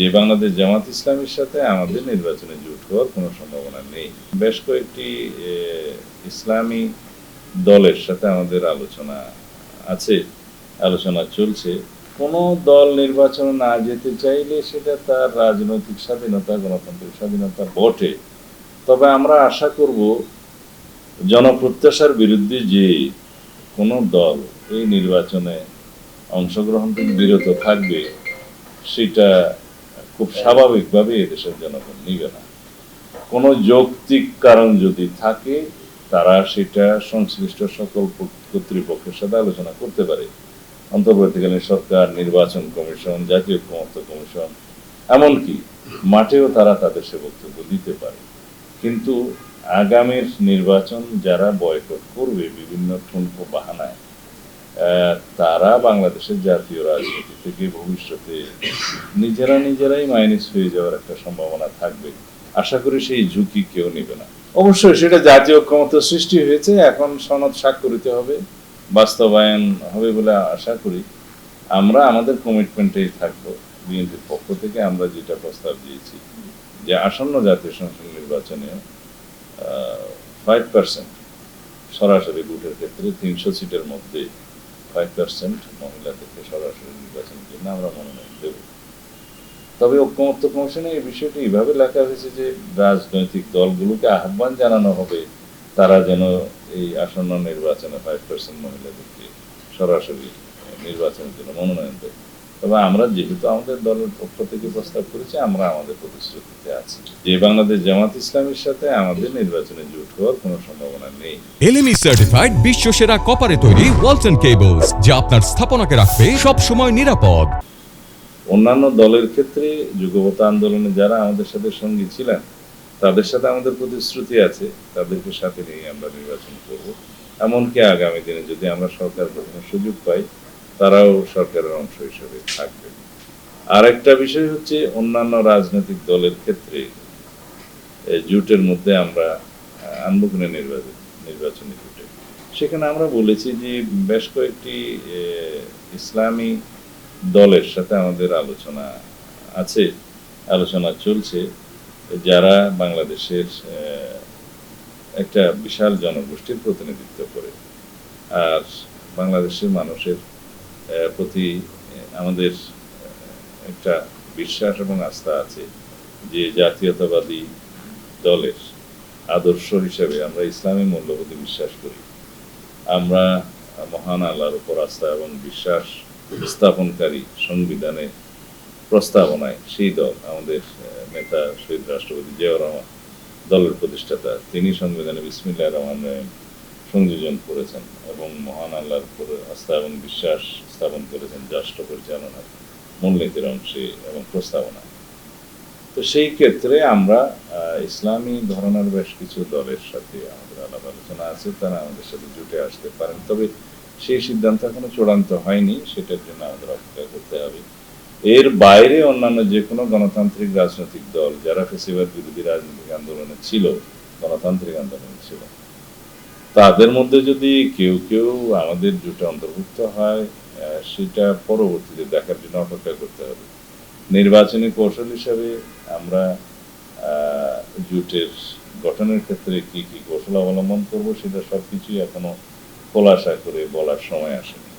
যে বাংলাদেশ জামাত ইসলামের সাথে আমাদের নির্বাচনে জোট হওয়ার কোনো সম্ভাবনা নেই। বেশ কয়েকটি ইসলামী দলের সাথে আমাদের আলোচনা আছে, আলোচনা চলছে। কোনো দল নির্বাচনে না যেতে চাইলে সেটা তার রাজনৈতিক স্বাধীনতা, গণতান্ত্রিক স্বাধীনতা বটে। তবে আমরা আশা করব, জনপ্রত্যাশার বিরুদ্ধে যে কোনো দল এই নির্বাচনে অংশগ্রহণ থেকে বিরত থাকবে, সেটা খুব স্বাভাবিকভাবে এদেশের জনগণ নিবে না। কোনো যৌক্তিক কারণ যদি থাকে, তারা সেটা সংশ্লিষ্ট সকল কর্তৃপক্ষের সাথে আলোচনা করতে পারে। অন্তর্বর্তীকালীন সরকার, নির্বাচন কমিশন, জাতীয় ক্ষমতা কমিশন, এমনকি মাঠেও তারা তাদের সে বক্তব্য দিতে পারে। কিন্তু আগামীর নির্বাচন যারা বয়কট করবে বিভিন্ন ঠুনকো বাহানায় তারা বাংলাদেশের জাতীয় রাজনীতি থেকে ভবিষ্যতে নিজেরা নিজেরাই মাইনাস হয়ে যাওয়ার একটা সম্ভাবনা থাকবে। আশা করি সেই ঝুঁকি কেউ নেবে না। অবশ্যই সেটা জাতীয় ক্ষমতা সৃষ্টি হয়েছে, এখন সনদ স্বাক্ষরিত হবে, বাস্তবায়ন হবে বলে আশা করি। আমরা আমাদের কমিটমেন্টেই থাকব। বিএনপির পক্ষ থেকে আমরা যেটা প্রস্তাব দিয়েছি যে আসন্ন জাতীয় সংসদ নির্বাচনে ফাইভ পার্সেন্ট সরাসরি ভোটের ক্ষেত্রে তিনশো সিটের মধ্যে ফাইভ পার্সেন্ট মহিলাদেরকে সরাসরি নির্বাচনের জন্য আমরা মনোনয়ন দেব। তবে ঐক্যমত্য কমিশনে এই বিষয়টি এইভাবে লেখা হয়েছে যে রাজনৈতিক দলগুলোকে আহ্বান জানানো হবে, তারা যেন এই আসন্ন নির্বাচনে ফাইভ পার্সেন্ট মহিলাদেরকে সরাসরি নির্বাচনের জন্য মনোনয়ন দেয়। তবে আমরা যেহেতু আমাদের দলের পক্ষ থেকে প্রস্তাব করেছি, আমরা আমাদের প্রতিশ্রুতিতে আছি। যে বাংলাদেশ জামাত ইসলামের সাথে আমাদের নির্বাচনে জোট হওয়ার কোনো এলএমই সার্টিফাইড বিশ্ব সেরা কপারে তৈরি কেবলস যা আপনার স্থাপনাকে রাখবে সব সময় নিরাপদ। অন্যান্য দলের ক্ষেত্রে আন্দোলনে যারা আমাদের সাথে সঙ্গী ছিলেন, তাদের সাথে আমাদের প্রতিশ্রুতি আছে, তাদেরকে সাথে নিয়ে আমরা নির্বাচন করব। এমনকি আগামী দিনে যদি আমরা সরকার গঠনের সুযোগ পাই, তারাও সরকারের অংশ হিসেবে থাকবে। আর একটা বিষয় হচ্ছে অন্যান্য রাজনৈতিক দলের ক্ষেত্রে জোটের মধ্যে আমরা নির্বাচন নির্বাচনী জোটে সেখানে আমরা বলেছি যে বেশ কয়েকটি ইসলামী দলের সাথে আমাদের আলোচনা আছে, আলোচনা চলছে, যারা বাংলাদেশের একটা বিশাল জনগোষ্ঠীর প্রতিনিধিত্ব করে। আর বাংলাদেশের মানুষের প্রতি আমাদের একটা বিশ্বাস এবং আস্থা আছে যে জাতীয়তাবাদী দলের আদর্শ হিসেবে আমরা ইসলামী মূল্যবোধে বিশ্বাস করি। আমরা মহান আল্লাহর উপর আস্থা এবং বিশ্বাস স্থাপনকারী সংবিধানে প্রস্তাবনায় সেই দল, আমাদের নেতা শহীদ রাষ্ট্রপতি জিয়াউর রহমান দলের প্রতিষ্ঠাতা, তিনি সংবিধানে বিসমিল্লাহ রহমান সংযোজন করেছেন এবং মহান আল্লাহর উপর আস্থা এবং বিশ্বাস স্থাপন করেছেন রাষ্ট্র পরিচালনার মূলনীতির অংশে এবং প্রস্তাবনা তো সেই ক্ষেত্রে আমরা ইসলামী ধরনের বেশ কিছু দলের সাথে আমাদের আলাপ আলোচনা আছে, তারা আমাদের সাথে জুটে আসতে পারেন। তবে সেই সিদ্ধান্ত এখনও চূড়ান্ত হয়নি, সেটার জন্য আমাদের অপেক্ষা করতে হবে। এর বাইরে অন্যান্য যে কোনো গণতান্ত্রিক রাজনৈতিক দল, যারা ফেসিবাদ বিরোধী রাজনৈতিক আন্দোলনে ছিল, গণতান্ত্রিক আন্দোলনে ছিল, তাদের মধ্যে যদি কেউ কেউ আমাদের জোটে অন্তর্ভুক্ত হয় সেটা পরবর্তীতে দেখার জন্য অপেক্ষা করতে হবে। নির্বাচনী কৌশল হিসাবে আমরা জোটের গঠনের ক্ষেত্রে কি কি কৌশল অবলম্বন করব সেটা সবকিছুই এখনও খোলাসা করে বলার সময় আসেনি।